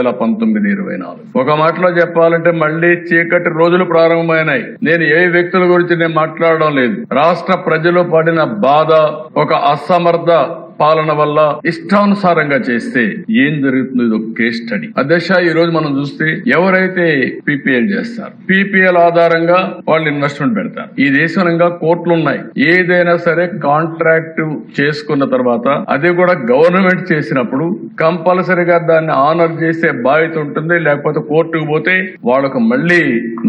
వేల పంతొమ్మిది ఇరవై నాలుగు. ఒక మాటలో చెప్పాలంటే మళ్ళీ చీకటి రోజులు ప్రారంభమైనాయి. నేను ఏ వ్యక్తుల గురించి నేను మాట్లాడడం లేదు. రాష్ట్ర ప్రజలు పడిన బాధ ఒక అసమర్థ పాలన వల్ల ఇష్టానుసారంగా చేస్తే ఏం జరుగుతుంది ఇది ఒక కేస్ స్టడీ అధ్యక్ష ఈ రోజు మనం చూస్తే ఎవరైతే పీపీఎల్ చేస్తారు పీపీఎల్ ఆధారంగా వాళ్ళు ఇన్వెస్ట్మెంట్ పెడతారు. ఈ దేశంగా కోర్టులు ఉన్నాయి. ఏదైనా సరే కాంట్రాక్ట్ చేసుకున్న తర్వాత అది కూడా గవర్నమెంట్ చేసినప్పుడు కంపల్సరిగా దాన్ని ఆనర్ చేసే బాధ్యత ఉంటుంది. లేకపోతే కోర్టుకు పోతే వాళ్ళకు మళ్ళీ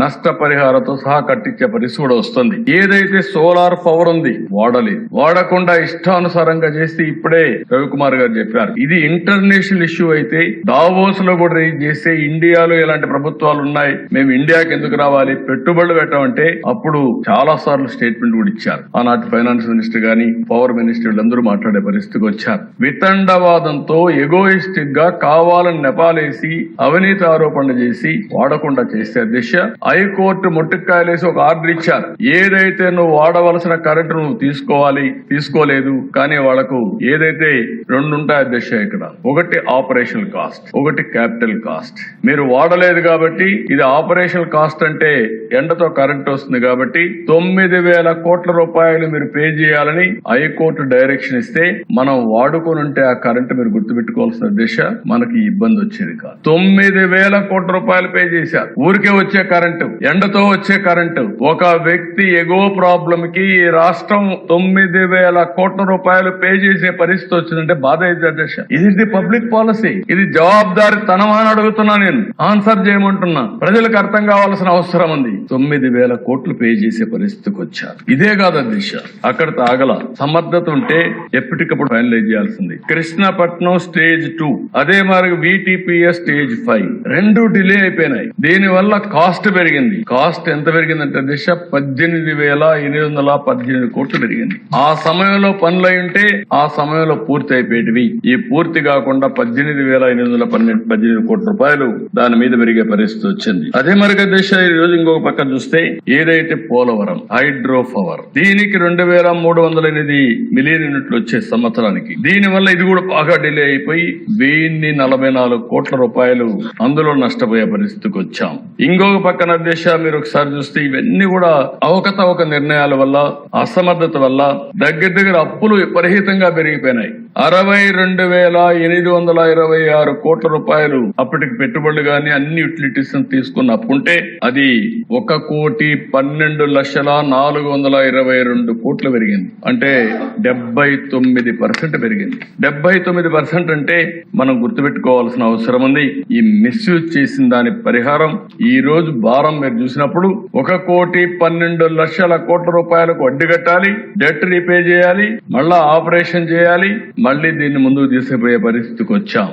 నష్టపరిహారంతో సహా కట్టించే పరిస్థితి కూడా వస్తుంది. ఏదైతే సోలార్ పవర్ ఉంది వాడలేదు. వాడకుండా ఇష్టానుసారంగా చేస్తే ఇప్పుడే రవికుమార్ గారు చెప్పారు. ఇది ఇంటర్నేషనల్ ఇష్యూ అయితే దావోస్లో కూడా రేజ్ చేస్తే ఇండియాలో ఇలాంటి ప్రభుత్వాలు ఉన్నాయి మేము ఇండియాకి ఎందుకు రావాలి పెట్టుబడులు పెట్టమంటే అప్పుడు చాలా సార్లు స్టేట్మెంట్ కూడా ఇచ్చారు. ఆనాటి ఫైనాన్స్ మినిస్టర్ గాని పవర్ మినిస్టర్ వీళ్ళందరూ మాట్లాడే పరిస్థితికి వచ్చారు. వితండవాదంతో ఎగోయిస్టిక్గా కావాలని నెపాలేసి అవినీతి ఆరోపణ చేసి వాడకుండా చేస్తే దిశ. హైకోర్టు ముట్టుక్కాయలేసి ఒక ఆర్డర్ ఇచ్చారు. ఏదైతే నువ్వు వాడవలసిన కరెంటు నువ్వు తీసుకోవాలి తీసుకోలేదు కానీ వాళ్ళకు ఏదైతే రెండు ఉంటాయి అధ్యక్ష ఇక్కడ ఒకటి ఆపరేషనల్ కాస్ట్ ఒకటి క్యాపిటల్ కాస్ట్. మీరు వాడలేదు కాబట్టి ఇది ఆపరేషనల్ కాస్ట్ అంటే ఎండతో కరెంట్ వస్తుంది కాబట్టి తొమ్మిది వేల కోట్ల రూపాయలు మీరు పే చేయాలని హైకోర్టు డైరెక్షన్ ఇస్తే మనం వాడుకొని ఉంటే ఆ కరెంట్ మీరు గుర్తుపెట్టుకోవాల్సిన దిశ మనకి ఇబ్బంది వచ్చేది కాదు. తొమ్మిది వేల కోట్ల రూపాయలు పే చేశారు ఊరికే వచ్చే కరెంటు ఎండతో వచ్చే కరెంటు. ఒక వ్యక్తి ఎగో ప్రాబ్లం కి ఈ రాష్ట్రం తొమ్మిది వేల కోట్ల రూపాయలు పే చేసే పరిస్థితి వచ్చిందంటే బాధ అయితే అధ్యక్ష. ఇది పబ్లిక్ పాలసీ ఇది జవాబుదారి తనమా అని అడుగుతున్నా నేను. ఆన్సర్ చేయమంటున్నా. ప్రజలకు అర్థం కావాల్సిన అవసరం ఉంది. తొమ్మిది వేల కోట్లు పే చేసే పరిస్థితికి వచ్చారు. ఇదే కాదు అధ్యక్ష. అక్కడ తాగల. సమర్థత ఉంటే ఎప్పటికప్పుడు ఫైనలైజ్ చేయాల్సింది. కృష్ణపట్నం స్టేజ్ టూ అదే మరి విటిపిఎస్ స్టేజ్ ఫైవ్ రెండు డిలే అయిపోయినాయి. దీని వల్ల కాస్ట్ పెరిగింది. కాస్ట్ ఎంత పెరిగిందంటే దిశ పద్దెనిమిది వేల ఎనిమిది వందల పద్దెనిమిది కోట్లు పెరిగింది. ఆ సమయంలో పనులు అయి ఉంటే ఆ సమయం సమయంలో పూర్తి అయిపోయేటివి ఈ పూర్తి కాకుండా పద్దెనిమిది వేల ఎనిమిది వందల పన్నెండు పద్దెనిమిది కోట్ల రూపాయలు దాని మీద పెరిగే పరిస్థితి వచ్చింది. అదే మరి దిశ ఈ రోజు ఇంకొక పక్కన చూస్తే ఏదైతే పోలవరం హైడ్రో పవర్ దీనికి రెండు వేల మూడు వందల ఎనిమిది మిలియన్ యూనిట్లు వచ్చే సంవత్సరానికి. దీని వల్ల ఇది కూడా బాగా డిలే అయిపోయి వెయ్యి నలభై నాలుగు కోట్ల రూపాయలు అందులో నష్టపోయే పరిస్థితికి వచ్చాం. ఇంకొక పక్కన దిశ మీరు ఒకసారి చూస్తే ఇవన్నీ కూడా అవకతవక నిర్ణయాల వల్ల అసమర్థత వల్ల దగ్గర దగ్గర అప్పులు విపరీతంగా పెరిగిపోయినాయి. అరవై రెండు వేల ఎనిమిది వందల ఇరవై ఆరు కోట్ల రూపాయలు అప్పటికి పెట్టుబడులు గాని అన్ని యూటిలిటీస్ తీసుకున్న అప్పుంటే అది ఒక కోటి పన్నెండు లక్షల నాలుగు వందల ఇరవై రెండు కోట్లు పెరిగింది. అంటే డెబ్బై తొమ్మిది పర్సెంట్ పెరిగింది. డెబ్బై తొమ్మిది పర్సెంట్ అంటే మనం గుర్తుపెట్టుకోవాల్సిన అవసరం ఉంది. ఈ మిస్యూజ్ చేసిన దాని పరిహారం ఈ రోజు భారం మీరు చూసినప్పుడు ఒక కోటి పన్నెండు లక్షల కోట్ల రూపాయలకు వడ్డీ కట్టాలి డెట్ రీపే చేయాలి మళ్ళా ఆపరేషన్ చేయాలి చేయాలి మళ్ళీ దీన్ని ముందుకు తీసుకుపోయే పరిస్థితికి వచ్చాం.